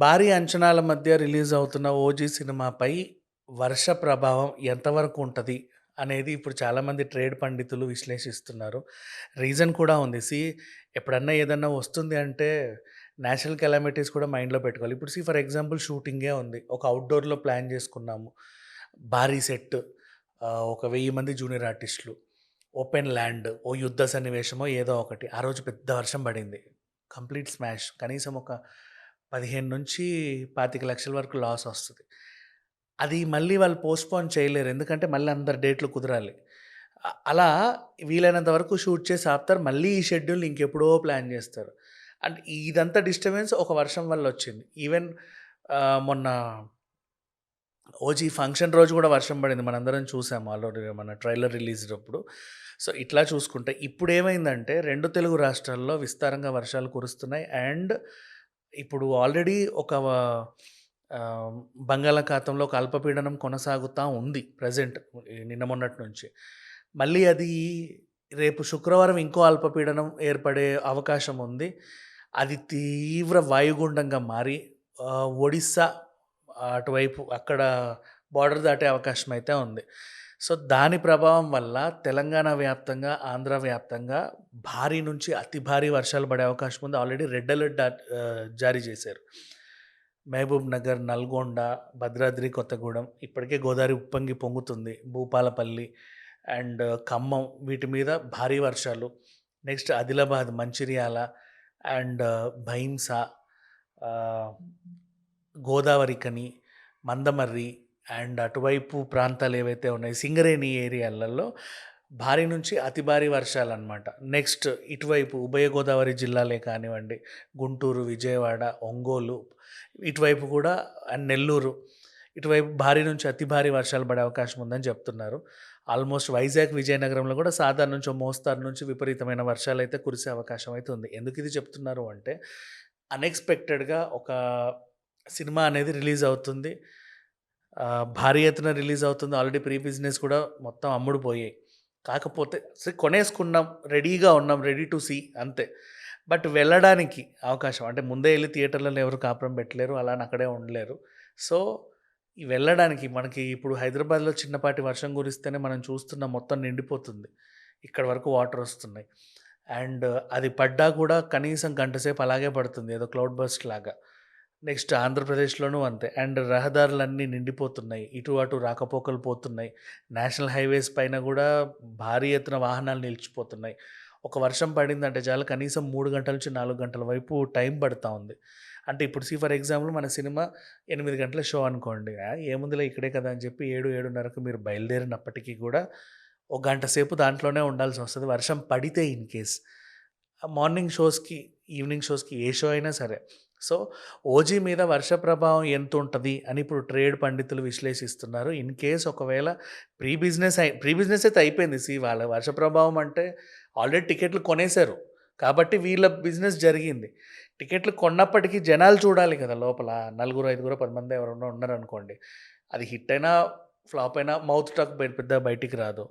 భారీ అంచనాల మధ్య రిలీజ్ అవుతున్న 'ఓజీ' సినిమాపై వర్ష ప్రభావం ఎంతవరకు ఉంటుంది అనేది ఇప్పుడు చాలామంది ట్రేడ్ పండితులు విశ్లేషిస్తున్నారు. రీజన్ కూడా ఉంది. సీ ఎప్పుడన్నా ఏదన్నా వస్తుంది అంటే నేచురల్ కెలామిటీస్ కూడా మైండ్‌లో పెట్టుకోవాలి. ఇప్పుడు సీ ఫర్ ఎగ్జాంపుల్ షూటింగే ఉంది. ఒక అవుట్డోర్లో ప్లాన్ చేసుకున్నాము. భారీ సెట్ ఒక వెయ్యి మంది జూనియర్ ఆర్టిస్టులు. ఓపెన్ ల్యాండ్, ఓ యుద్ధ సన్నివేశమో ఏదో ఒకటి. ఆ రోజు పెద్ద వర్షం పడింది. Complete smash. కనీసం ఒక 15-25,00,000 వరకు లాస్ వస్తుంది అది మళ్ళీ వాళ్ళు పోస్ట్‌పోన్ చేయలేరు. ఎందుకంటే మళ్ళీ అందరి డేట్‌లు కుదరాలి. అలా వీలైనంత వరకు షూట్ చేసి ఆపుతారు. మళ్ళీ ఈ షెడ్యూల్ ఇంకెప్పుడో ప్లాన్ చేస్తారు. అండ్ ఇదంతా డిస్టర్బెన్స్ ఒక వర్షం వల్ల వచ్చింది. ఈవెన్ మొన్న 'ఓజీ' ఫంక్షన్ రోజు కూడా వర్షం పడింది. మనందరం చూసాము ఆల్రెడీ మన ట్రైలర్ రిలీజ్ అప్పుడు. సో, ఇట్లా చూసుకుంటే ఇప్పుడు ఏమైందంటే రెండు తెలుగు రాష్ట్రాల్లో విస్తారంగా వర్షాలు కురుస్తున్నాయి. అండ్ ఇప్పుడు ఆల్రెడీ ఒక బంగాళాఖాతంలో ఒక అల్పపీడనం కొనసాగుతా ఉంది ప్రెజెంట్ నిన్న మొన్నటి నుంచి. మళ్ళీ అది రేపు శుక్రవారం ఇంకో అల్పపీడనం ఏర్పడే అవకాశం ఉంది. అది తీవ్ర వాయుగుండంగా మారి ఒడిస్సా అటువైపు అక్కడ బార్డర్ దాటే అవకాశం అయితే ఉంది. సో, దాని ప్రభావం వల్ల తెలంగాణ వ్యాప్తంగా, ఆంధ్ర వ్యాప్తంగా భారీ నుంచి అతి భారీ వర్షాలు పడే అవకాశం ఉంది. ఆల్రెడీ రెడ్ అలర్ట్ జారీ చేశారు. మహబూబ్ నగర్, నల్గొండ, భద్రాద్రి కొత్తగూడెం ఇప్పటికే గోదావరి ఉప్పొంగి పొంగుతుంది. భూపాలపల్లి అండ్ ఖమ్మం వీటి మీద భారీ వర్షాలు. Next Adilabad, Mancherial and Bhainsa Godavarikhani Mandamarri and అటువైపు ప్రాంతాలు ఏవైతే ఉన్నాయి సింగరేణి ఏరియాలలో భారీ నుంచి అతి భారీ వర్షాలు అనమాట నెక్స్ట్ ఇటువైపు ఉభయ గోదావరి జిల్లాలే కానివ్వండి, గుంటూరు, విజయవాడ, ఒంగోలు ఇటువైపు కూడా అండ్ నెల్లూరు ఇటువైపు భారీ నుంచి అతి భారీ వర్షాలు పడే అవకాశం ఉందని చెప్తున్నారు. ఆల్మోస్ట్ వైజాగ్, విజయనగరంలో కూడా సాధారణ నుంచి మోస్తారు నుంచి విపరీతమైన వర్షాలు అయితే కురిసే అవకాశం అయితే ఉంది. ఎందుకు ఇది చెప్తున్నారు అంటే అన్‌ఎక్స్‌పెక్టెడ్‌గా ఒక సినిమా అనేది రిలీజ్ అవుతుంది. భారీ ఎత్తున రిలీజ్ అవుతుంది. ఆల్రెడీ ప్రీ బిజినెస్ కూడా మొత్తం అమ్ముడుపోయాయి కాకపోతే సరే కొనేసుకున్నాం. రెడీగా ఉన్నాం. రెడీ టు సీ అంతే. బట్ వెళ్ళడానికి అవకాశం అంటే ముందే వెళ్ళి థియేటర్‌లలో ఎవరు కాపురం పెట్టలేరు. అలా అని అక్కడే ఉండలేరు. సో, వెళ్ళడానికి మనకి ఇప్పుడు హైదరాబాద్‌లో చిన్నపాటి వర్షం కురిస్తేనే మనం చూస్తున్నాం మొత్తం నిండిపోతుంది. ఇక్కడ వరకు వాటర్ వస్తున్నాయి. అండ్ అది పడ్డా కూడా కనీసం గంట సేపు అలాగే పడుతుంది. ఏదో క్లౌడ్ బస్ట్ లాగా. నెక్స్ట్ ఆంధ్రప్రదేశ్‌లోనూ అంతే. అండ్ రహదారులన్నీ నిండిపోతున్నాయి. ఇటు అటు రాకపోకలు పోతున్నాయి. నేషనల్ హైవేస్ పైన కూడా భారీ ఎత్తున వాహనాలు నిలిచిపోతున్నాయి. ఒక వర్షం పడిందంటే చాలా కనీసం మూడు గంటల నుంచి నాలుగు గంటల వైపు టైం పడుతూ ఉంది. అంటే ఇప్పుడు సీ ఫర్ ఎగ్జాంపుల్ మన సినిమా ఎనిమిది గంటల షో అనుకోండి. ఏముందిలే ఇక్కడే కదా అని చెప్పి 7, 7:30కు మీరు బయలుదేరినప్పటికీ కూడా ఒక గంట సేపు దాంట్లోనే ఉండాల్సి వస్తుంది వర్షం పడితే ఇన్ కేస్. మార్నింగ్ షోస్‌కి, ఈవినింగ్ షోస్‌కి ఏ షో అయినా సరే. సో, 'ఓజీ' మీద వర్ష ప్రభావం ఎంత ఉంటుంది అని ఇప్పుడు ట్రేడ్ పండితులు విశ్లేషిస్తున్నారు. ఇన్ కేస్ ఒకవేళ ప్రీ బిజినెస్ అయి ప్రీ బిజినెస్ అయితే అయిపోయింది. సీ వాళ్ళ వర్ష ప్రభావం అంటే ఆల్రెడీ టికెట్లు కొనేసారు. కాబట్టి వీళ్ళ బిజినెస్ జరిగింది. టికెట్లు కొన్నప్పటికీ జనాలు చూడాలి కదా లోపల. నలుగురు ఐదుగురు పది మంది ఎవరైనా ఉన్నారనుకోండి. అది హిట్ అయినా, ఫ్లాప్ అయినా మౌత్ టాక్ పెద్ద బయటికి రాదు.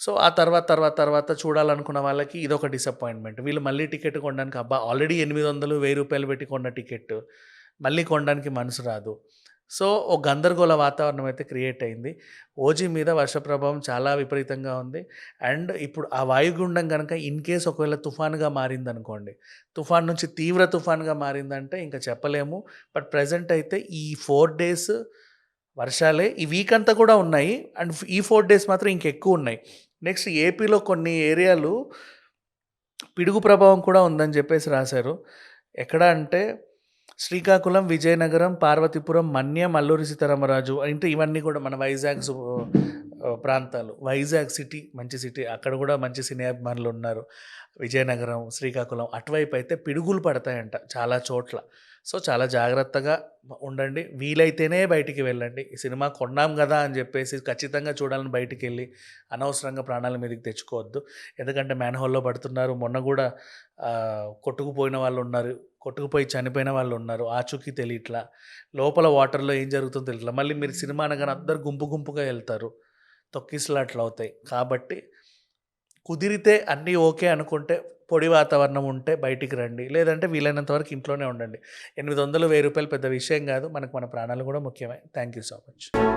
సో, ఆ తర్వాత, తర్వాత, తర్వాత చూడాలనుకున్న వాళ్ళకి ఇదొక డిసప్పాయింట్‌మెంట్. వీళ్ళు మళ్ళీ టికెట్ కొనడానికి అబ్బా! ఆల్రెడీ 800, 1000 రూపాయలు పెట్టి కొన్న టికెట్ మళ్ళీ కొనడానికి మనసు రాదు. సో, ఓ గందరగోళ వాతావరణం అయితే క్రియేట్ అయింది. 'ఓజీ' మీద వర్ష ప్రభావం చాలా విపరీతంగా ఉంది. అండ్ ఇప్పుడు ఆ వాయుగుండం కనుక ఇన్ కేస్ ఒకవేళ తుఫాన్గా మారిందనుకోండి. తుఫాన్ నుంచి తీవ్ర తుఫాన్గా మారిందంటే ఇంకా చెప్పలేము. బట్ ప్రజెంట్ అయితే ఈ ఫోర్ డేస్ వర్షాలే. ఈ వీక్ అంతా కూడా ఉన్నాయి. అండ్ ఈ ఫోర్ డేస్ మాత్రం ఇంకెక్కువ ఉన్నాయి నెక్స్ట్ ఏపీలో కొన్ని ఏరియాలు పిడుగు ప్రభావం కూడా ఉందని చెప్పేసి రాశారు. ఎక్కడ అంటే శ్రీకాకుళం, విజయనగరం, పార్వతీపురం, మన్యం, అల్లూరి సీతారామరాజు అంటే ఇవన్నీ కూడా మన వైజాగ్ ప్రాంతాలు. వైజాగ్ సిటీ మంచి సిటీ. అక్కడ కూడా మంచి సినీ అభిమానులు ఉన్నారు. విజయనగరం, శ్రీకాకుళం అటువైపు అయితే పిడుగులు పడతాయంట చాలా చోట్ల. సో, చాలా జాగ్రత్తగా ఉండండి. వీలైతేనే బయటికి వెళ్ళండి. ఈ సినిమా కొన్నాం కదా అని చెప్పేసి ఖచ్చితంగా చూడాలని బయటికి వెళ్ళి అనవసరంగా ప్రాణాల మీదకి తెచ్చుకోవద్దు. ఎందుకంటే మ్యాన్‌హోల్‌లో పడుతున్నారు. మొన్న కూడా కొట్టుకుపోయిన వాళ్ళు ఉన్నారు కొట్టుకుపోయి చనిపోయిన వాళ్ళు ఉన్నారు ఆచూకీ తెలియట్లా. లోపల వాటర్‌లో ఏం జరుగుతుందో తెలియట్లా. మళ్ళీ మీరు సినిమా అనగానే అందరు గుంపు గుంపుగా వెళ్తారు తొక్కిసలా అట్లా తొక్కిసలాటలవుతాయి. కాబట్టి కుదిరితే అన్నీ ఓకే అనుకుంటే పొడి వాతావరణం ఉంటే బయటికి రండి. లేదంటే వీలైనంత వరకు ఇంట్లోనే ఉండండి. ఎనిమిది వందలు వెయ్యి రూపాయలు పెద్ద విషయం కాదు మనకు మన ప్రాణాలు కూడా ముఖ్యమే. Thank you so much.